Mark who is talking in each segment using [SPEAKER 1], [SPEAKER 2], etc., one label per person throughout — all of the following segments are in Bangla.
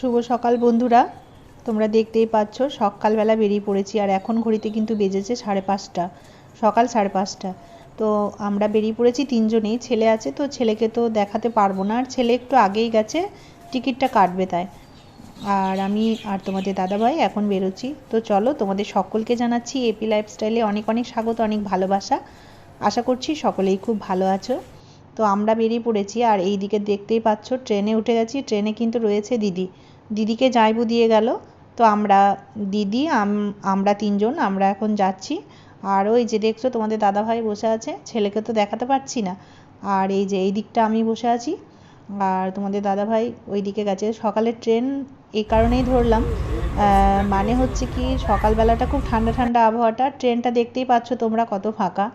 [SPEAKER 1] শুভ সকাল বন্ধুরা। তোমরা দেখতেই পাচ্ছ, সকালবেলা বেরিয়ে পড়েছি আর এখন ঘড়িতে কিন্তু বেজেছে সাড়ে পাঁচটা, সকাল সাড়ে পাঁচটা। তো আমরা বেরিয়ে পড়েছি তিনজনেই, ছেলে আছে তো ছেলেকে তো দেখাতে পারব না। আর ছেলে একটু আগেই গেছে, টিকিটটা কাটবে তাই। আর আমি আর তোমাদের দাদাভাই এখন বেরোচ্ছি। তো চলো তোমাদের সকলকে জানাচ্ছি এপি লাইফস্টাইলে অনেক অনেক স্বাগত, অনেক ভালোবাসা। আশা করছি সকলেই খুব ভালো আছো। তো আমরা বেরিয়ে পড়েছি আর এই দিকে দেখতেই পাচ্ছ, ট্রেনে উঠে গেছি। ট্রেনে কিন্তু রয়েছে দিদি। দিদিকে যাইবু দিয়ে গেল। তো আমরা দিদি, আম- আমরা তিনজন, আমরা এখন যাচ্ছি। আর ওই যে দেখছ, তোমাদের দাদাভাই বসে আছে। ছেলেকে তো দেখাতে পারছি না। আর এই যে, এই দিকটা আমি বসে আছি। আর তোমাদের দাদাভাই ওই দিকে গেছে। সকালের ট্রেন এই কারণেই ধরলাম। মানে হচ্ছে কি, সকালবেলাটা খুব ঠান্ডা ঠান্ডা আবহাওয়াটা। ট্রেনটা দেখতেই পাচ্ছ তোমরা কত ফাঁকা।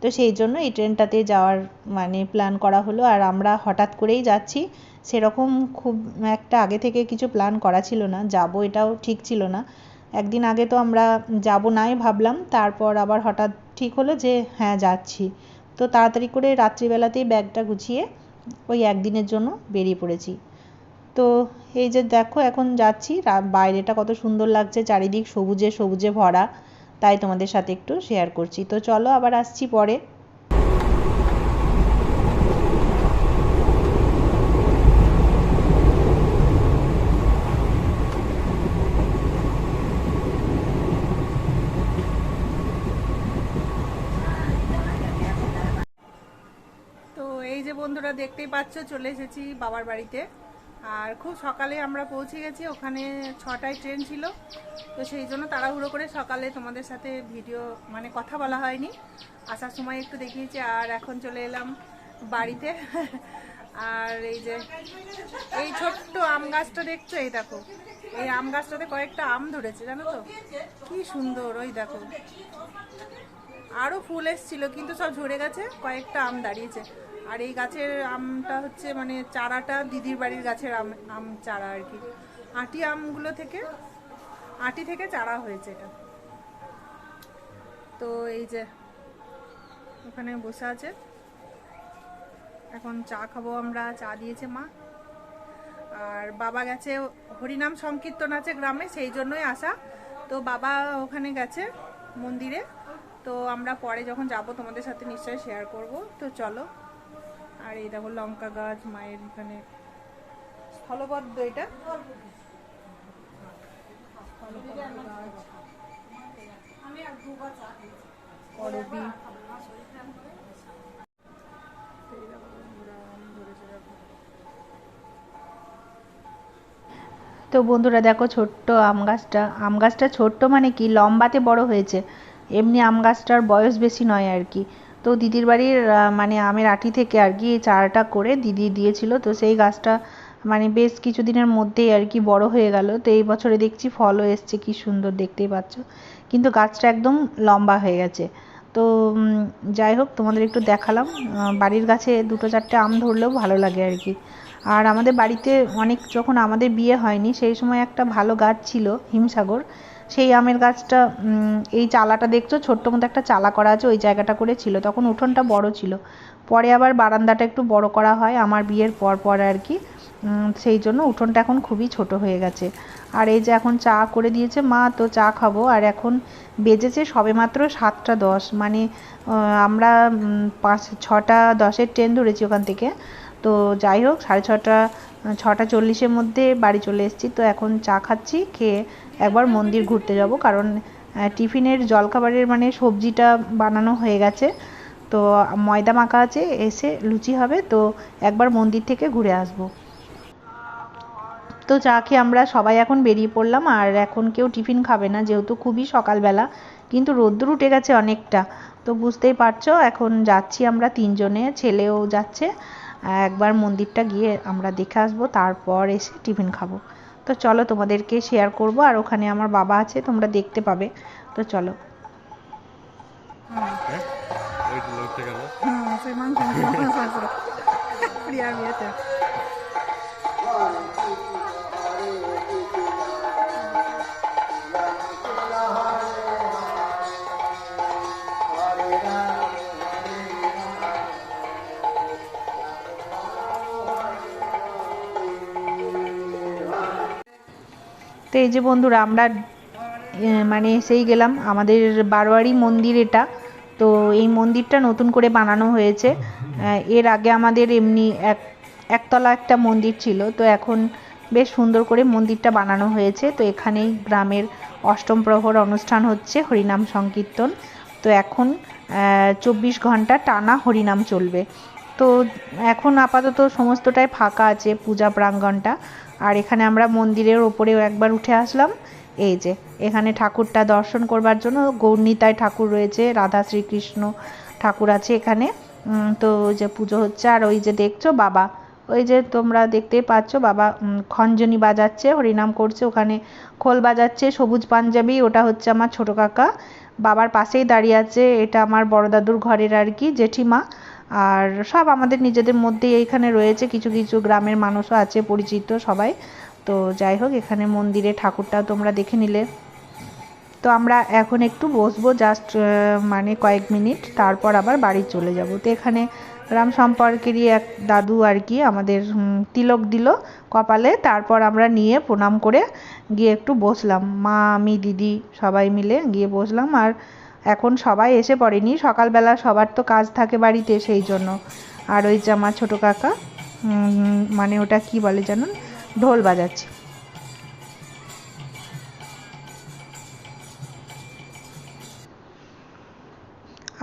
[SPEAKER 1] তো সেই জন্য এই ট্রেনটাতে যাওয়ার মানে প্ল্যান করা হলো। আর আমরা হঠাৎ করেই যাচ্ছি। সেরকম খুব একটা আগে থেকে কিছু প্ল্যান করা ছিল না, যাব এটাও ঠিক ছিল না। একদিন আগে তো আমরা যাব নাই ভাবলাম, তারপর আবার হঠাৎ ঠিক হলো যে হ্যাঁ যাচ্ছি। তো তাড়াতাড়ি করে রাত্রিবেলাতেই ব্যাগটা গুছিয়ে ওই একদিনের জন্য বেরিয়ে পড়েছি। তো এই যে দেখো এখন যাচ্ছি বাইরেটা কত সুন্দর লাগছে, চারিদিক সবুজে সবুজে ভরা, তাই তোমাদের সাথে একটু শেয়ার করছি। তো চলো আবার আসছি পরে
[SPEAKER 2] তো এই যে বন্ধুরা দেখতেই পাচ্ছ, চলে এসেছি বাবার বাড়িতে। আর খুব সকালে আমরা পৌঁছে গেছি, ওখানে ছটায় ট্রেন ছিল। তো সেই জন্য তাড়াহুড়ো করে সকালে তোমাদের সাথে ভিডিও মানে কথা বলা হয়নি। আসার সময় একটু দেখিয়েছি, আর এখন চলে এলাম বাড়িতে। আর এই যে, এই ছোট্ট আম গাছটা দেখছ? এই দেখো, এই আম গাছটাতে কয়েকটা আম ধরেছে, জানো তো? কি সুন্দর, ওই দেখো। আরও ফুল এসেছিল, কিন্তু সব ঝরে গেছে, কয়েকটা আম দাঁড়িয়েছে। আর এই গাছের আমটা হচ্ছে মানে চারাটা দিদির বাড়ির গাছের আম আম চারা আর কি। আটি আমগুলো থেকে, আটি থেকে চারা হয়েছে এটা। তো এই যে ওখানে বসে আছে। এখন চা খাব আমরা, চা দিয়েছে মা। আর বাবা গেছে, হরিনাম সংকীর্তন আছে গ্রামে, সেই জন্যই আসা। তো বাবা ওখানে গেছে মন্দিরে। তো আমরা পরে যখন যাব তোমাদের সাথে নিশ্চয়ই শেয়ার করব। তো চলো। আর এই দেখো লঙ্কা গাছ, মায়ের এখানে স্থলবদ্ধ এটা।
[SPEAKER 1] তো বন্ধুরা দেখো ছোট্ট আম গাছটা। আম গাছটা ছোট্ট মানে কি? লম্বাতে বড় হয়েছে। এমনি আম গাছটার বয়স বেশি নয় আর কি। তো দিদির বাড়ির মানে আমের আটি থেকে আর কি চারাটা করে দিদি দিয়েছিল। তো সেই গাছটা মানে বেশ কিছুদিনের মধ্যেই আর কি বড় হয়ে গেল। তো এই বছরে দেখছি ফলও এসছে, কি সুন্দর দেখতেই পাচ্ছ। কিন্তু গাছটা একদম লম্বা হয়ে গেছে। তো যাই হোক, তোমাদের একটু দেখালাম। বাড়ির গাছে দুটো চারটে আম ধরলেও ভালো লাগে আর কি। আর আমাদের বাড়িতে অনেক, যখন আমাদের বিয়ে হয়নি, সেই সময় একটা ভালো গাছ ছিল হিমসাগর। সেই আমের গাছটা এই চালাটা দেখছ? ছোট্ট মতো একটা চালা করা আছে, ওই জায়গাটা করে ছিল তখন উঠোনটা বড় ছিল। পরে আবার বারান্দাটা একটু বড় করা হয়, আমার বিয়ের পর পর আর কি। সেই জন্য উঠোনটা এখন খুবই ছোট হয়ে গেছে। আর এই যে এখন চা করে দিয়েছে, মা, তো চা খাব। আর এখন বেজেছে সবেমাত্র সাতটা দশ। মানে আমরা পাঁচ, ছটা, দশের ট্রেন ধরেছি ওখান থেকে। তো যাই হোক, সাড়ে ছটা ছটা চল্লিশের মধ্যে বাড়ি চলে এসেছি। তো এখন চা খাচ্ছি, খেয়ে একবার মন্দির ঘুরতে যাব কারণ টিফিনের জলখাবারের মানে সবজিটা বানানো হয়ে গেছে। তো ময়দা মাখা আছে, এসে লুচি হবে, তো একবার মন্দির থেকে ঘুরে আসব। তো চা খেয়ে আমরা সবাই এখন বেরিয়ে পড়লাম, আর এখন কেউ টিফিন খাবে না, যেহেতু খুবই সকালবেলা, কিন্তু রোদ্দুর উঠে গেছে অনেকটা। তো বুঝতেই পারছ, এখন যাচ্ছি আমরা তিনজনে, ছেলেও যাচ্ছে একবার মন্দিরটা গিয়ে আমরা দেখে আসব তারপর এসে টিফিন খাব। তো চলো তোমাদেরকে শেয়ার করব আর ওখানে আমার বাবা আছে তোমরা দেখতে পাবে। তো চলো।
[SPEAKER 3] হ্যাঁ
[SPEAKER 1] এই যে বন্ধুরা, আমরা মানে এসেই গেলাম। আমাদের বারোয়ারি মন্দির এটা। তো এই মন্দিরটা নতুন করে বানানো হয়েছে। এর আগে আমাদের এমনি এক, একতলা একটা মন্দির ছিল। তো এখন বেশ সুন্দর করে মন্দিরটা বানানো হয়েছে। তো এখানেই গ্রামের অষ্টম প্রহর অনুষ্ঠান হচ্ছে, হরিনাম সংকীর্তন। তো এখন চব্বিশ ঘণ্টা টানা হরিনাম চলবে। তো এখন আপাতত সমস্তটাই ফাঁকা আছে পূজা প্রাঙ্গণটা আর এখানে আমরা মন্দিরের ওপরেও একবার উঠে আসলাম। এই যে, এখানে ঠাকুরটা দর্শন করবার জন্য গৌর্ণিতায় ঠাকুর রয়েছে, রাধা শ্রীকৃষ্ণ ঠাকুর আছে এখানে। তো যে পুজো হচ্ছে, আর ওই যে দেখছ বাবা, ওই যে তোমরা দেখতেই পাচ্ছ বাবা খঞ্জনি বাজাচ্ছে, হরিনাম করছে, ওখানে খোল বাজাচ্ছে, সবুজ পাঞ্জাবি, ওটা হচ্ছে আমার ছোট কাকা। বাবার পাশেই দাঁড়িয়ে আছে, এটা আমার বড় দাদুর ঘরের আর কি জেঠিমা। আর সব আমাদের নিজেদের মধ্যেই এইখানে রয়েছে। কিছু কিছু গ্রামের মানুষও আছে, পরিচিত সবাই। তো যাই হোক, এখানে মন্দিরে ঠাকুরটা তোমরা দেখে নিলে। তো আমরা এখন একটু বসবো জাস্ট মানে কয়েক মিনিট, তারপর আবার বাড়ি চলে যাব। তো এখানে গ্রাম সম্পর্কেরই এক দাদু আর কি আমাদের তিলক দিল কপালে। তারপর আমরা নিয়ে প্রণাম করে গিয়ে একটু বসলাম। মা, আমি, দিদি সবাই মিলে গিয়ে বসলাম। আর এখন সবাই এসে পড়েনি। সকালবেলা সবার তো কাজ থাকে বাড়িতে সেই জন্য। আর ওই যে আমার ছোটো কাকা মানে ওটা কি বলে জানুন? ঢোল বাজাচ্ছে।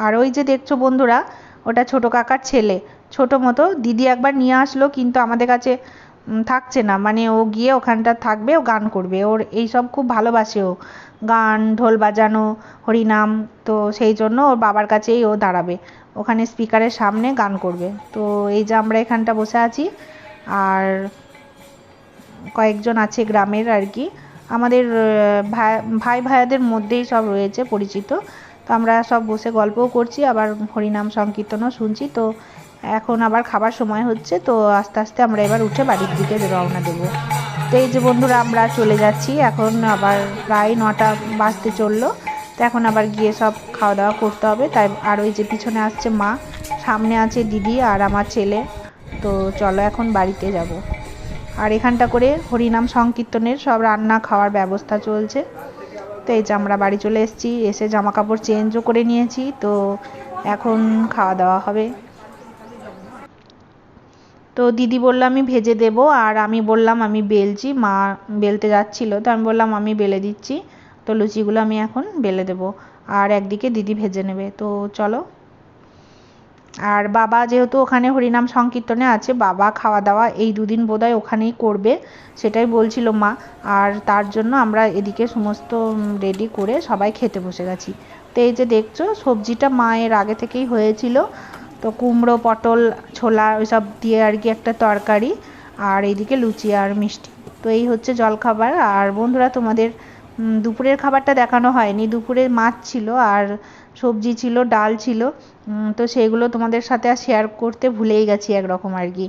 [SPEAKER 1] আর ওই যে দেখছ বন্ধুরা, ওটা ছোট কাকার ছেলে। ছোট মতো, দিদি একবার নিয়ে আসলো, কিন্তু আমাদের কাছে থাকছে না। মানে ও গিয়ে ওখানটা থাকবে, ও গান করবে। ওর এইসব খুব ভালোবাসে ও। গান, ঢোল বাজানো, হরিনাম, তো সেই জন্য ওর বাবার কাছেই ও দাঁড়াবে। ওখানে স্পিকারের সামনে গান করবে। তো এই যে আমরা এখানটা বসে আছি, আর কয়েকজন আছে গ্রামের আর কি। আমাদের ভাই ভাইয়াদের মধ্যেই সব রয়েছে পরিচিত। তো আমরা সব বসে গল্পও করছি, আবার হরিনাম সংকীর্তনও শুনছি। তো এখন আবার খাবার সময় হচ্ছে, তো আস্তে আস্তে আমরা এবার উঠে বাড়ির দিকে রওনা দেবো। তো এই যে বন্ধুরা, আমরা চলে যাচ্ছি। এখন আবার প্রায় নটা বাজতে চলল। তো এখন আবার গিয়ে সব খাওয়া দাওয়া করতে হবে। তাই আর ওই যে পিছনে আসছে মা, সামনে আছে দিদি আর আমার ছেলে। তো চলো এখন বাড়িতে যাব। আর এখানটা করে হরিনাম সংকীর্তনের সব রান্না খাওয়ার ব্যবস্থা চলছে। তো এই যে আমরা বাড়ি চলে এসেছি। এসে জামা কাপড় চেঞ্জও করে নিয়েছি। তো এখন খাওয়া দাওয়া হবে। তো দিদি বলল, আমি ভেজে দেবো। আর আমি বললাম, আমি বেলছি। মা বেলতে যাচ্ছিল, তো আমি বললাম, আমি বেলে দিচ্ছি। তো লুচিগুলো আমি এখন বেলে দেবো। আর একদিকে দিদি ভেজে নেবে। তো চলো। আর বাবা যেহেতু ওখানে হরিনাম সংকীর্তনে আছে, বাবা খাওয়া দাওয়া এই দুদিন বোধহয় ওখানেই করবে, সেটাই বলছিল মা। আর তার জন্য আমরা এদিকে সমস্ত রেডি করে সবাই খেতে বসে গেছি। তো এই যে দেখছ, সবজিটা মায়ের আগে থেকেই হয়েছিল। তো কুমড়ো পটল ছোলা ওইসব দিয়ে আর কি একটা তরকারি আর এইদিকে লুচি আর মিষ্টি। তো এই হচ্ছে জলখাবার। আর বন্ধুরা তোমাদের দুপুরের খাবারটা দেখানো হয়নি। দুপুরে মাছ ছিল আর সবজি ছিল ডাল ছিল। তো সেগুলো তোমাদের সাথে আর শেয়ার করতে ভুলেই গেছি একরকম আর কি।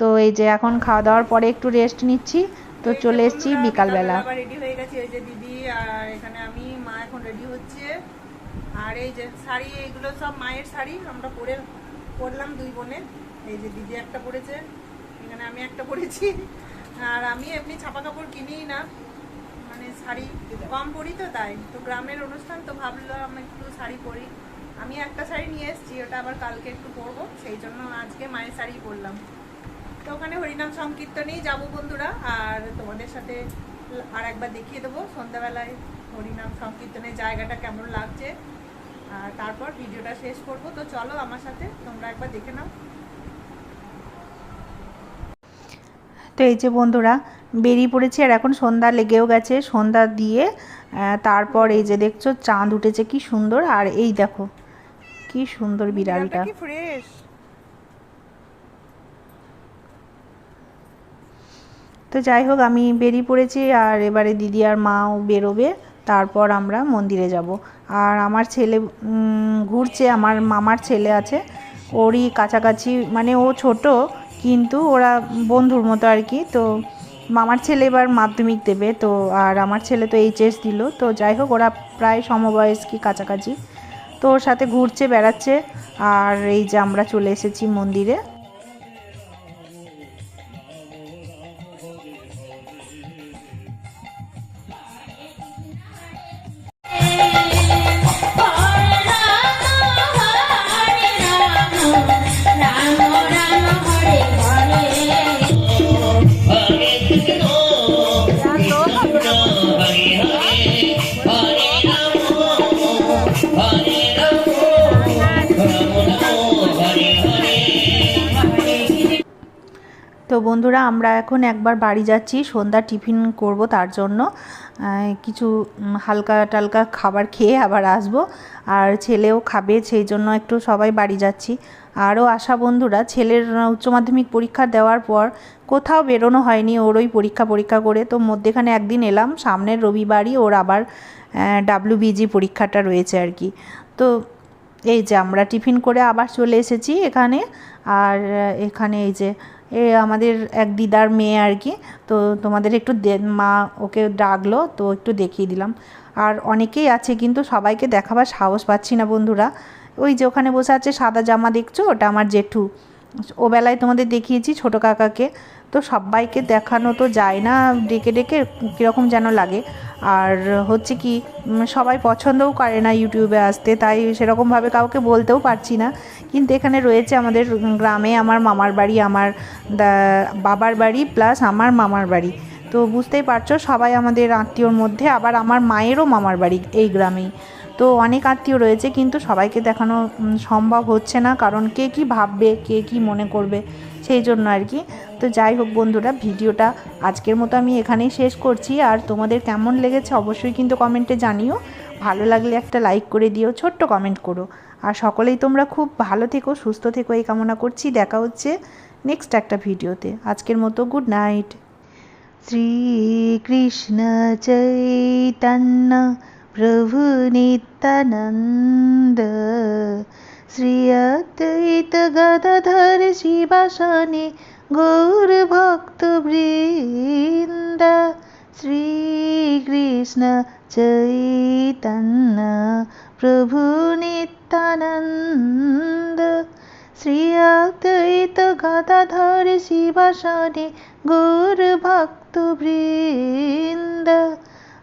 [SPEAKER 1] তো এই যে এখন খাওয়া দাওয়ার পরে একটু রেস্ট নিচ্ছি। তো চলে এসেছি বিকালবেলা।
[SPEAKER 2] রেডি হয়ে গেছি। ওই যে দিদি আর এখানে আমি মা এখন রেডি হচ্ছে। আর এই যে শাড়ি এইগুলো সব মায়ের শাড়ি। আমরা পরে পরলাম দুই বোনে এই যে দিদি একটা পরেছে এখানে আমি একটা পরেছি আর আমি এমনি ছাপা কাপড় কিনিই না মানে শাড়ি কম পরি তো তাই। তো গ্রামের অনুষ্ঠান, তো ভাবলাম একটু শাড়ি পরি। আমি একটা শাড়ি নিয়ে এসেছি, ওটা আবার কালকে একটু পরবো, সেই জন্য আজকে মায়ের শাড়ি পরলাম। তো ওখানে হরিনাম সংকীর্তনেই যাব বন্ধুরা, আর তোমাদের সাথে আর একবার দেখিয়ে দেবো সন্ধ্যাবেলায় হরিনাম সংকীর্তনের জায়গাটা কেমন লাগছে। তারপর ভিডিওটা শেষ করব। তো চলো আমার সাথে তোমরা একবার দেখে নাও।
[SPEAKER 1] তো এই যে বন্ধুরা বেরিয়ে পড়েছি আর এখন সন্ধ্যা লেগেও গেছে। সন্ধ্যা দিয়ে তারপর এই যে দেখছ চাঁদ উঠেছে কি সুন্দর। আর এই দেখো কি সুন্দর বিড়ালটা।
[SPEAKER 2] ফ্রেশ
[SPEAKER 1] তো যাই হোক আমি বেরিয়ে পড়েছি আর এবারে দিদি আর মাও বেরোবে। তারপর আমরা মন্দিরে যাব। আর আমার ছেলে ঘুরছে, আমার মামার ছেলে আছে। ওরই কাছাকাছি মানে ও ছোট, কিন্তু ওরা বন্ধুর মতো আর কি। তো মামার ছেলে এবার মাধ্যমিক দেবে, তো আর আমার ছেলে তো এইচএস দিল। তো যাই হোক, ওরা প্রায় সমবয়স্কি কাছাকাছি। তো ওর সাথে ঘুরছে, বেড়াচ্ছে। আর এই যে আমরা চলে এসেছি মন্দিরে। তো বন্ধুরা, আমরা এখন একবার বাড়ি যাচ্ছি। সন্ধ্যা টিফিন করব তার জন্য। কিছু হালকা টালকা খাবার খেয়ে আবার আসব। আর ছেলেও খাবে, সেই জন্য একটু সবাই বাড়ি যাচ্ছি। আরও আসা বন্ধুরা, ছেলের উচ্চ মাধ্যমিক পরীক্ষা দেওয়ার পর কোথাও বেরোনো হয়নি। ওর ওই পরীক্ষা পরীক্ষা করে তো মধ্যেখানে একদিন এলাম। সামনের রবিবারই ওর আবার ডাব্লিউবিজি পরীক্ষাটা রয়েছে আর কি। তো এই যে আমরা টিফিন করে আবার চলে এসেছি এখানে। আর এখানে এই যে এ, আমাদের এক দিদার মেয়ে আর কি, তো তোমাদের একটু মা ওকে ডাকলো, তো একটু দেখিয়ে দিলাম। আর অনেকেই আছে কিন্তু সবাইকে দেখাবার সাহস পাচ্ছি না বন্ধুরা। ওই যে ওখানে বসে আছে সাদা জামা দেখছ, ওটা আমার জেঠু। ও বেলায় তোমাদের দেখিয়েছি ছোটো কাকাকে। তো সবাইকে দেখানো তো যায় না, ডেকে ডেকে কীরকম যেন লাগে। আর হচ্ছে কি সবাই পছন্দও করে না ইউটিউবে আসতে, তাই সেরকমভাবে কাউকে বলতেও পারছি না। কিন্তু এখানে রয়েছে আমাদের গ্রামে আমার মামার বাড়ি, আমার বাবার বাড়ি প্লাস আমার মামার বাড়ি। তো বুঝতেই পারছ, সবাই আমাদের আত্মীয়র মধ্যে, আবার আমার মায়েরও মামার বাড়ি এই গ্রামেই। তো অনেক আত্মীয় রয়েছে, কিন্তু সবাইকে দেখানো সম্ভব হচ্ছে না। কারণ কে কি ভাববে, কে কি মনে করবে, সেই জন্য আর কি। তো যাই হোক বন্ধুরা, ভিডিওটা আজকের মতো আমি এখানেই শেষ করছি। আর তোমাদের কেমন লেগেছে অবশ্যই কিন্তু কমেন্টে জানিও। ভালো লাগলে একটা লাইক করে দিও, ছোট্ট কমেন্ট করো। আর সকলেই তোমরা খুব ভালো থেকো, সুস্থ থেকো, এই কামনা করছি। দেখা হচ্ছে নেক্সট একটা ভিডিওতে। আজকের মতো গুড নাইট। শ্রীকৃষ্ণ চৈতন্য প্রভু নিত্যানন্দ শ্রী অদ্বৈত গদাধর শিবাসনে গৌর ভক্ত বৃন্দ শ্রীকৃষ্ণ চৈতন্য প্রভু নিত্যানন্দ শ্রী অদ্বৈত গদাধর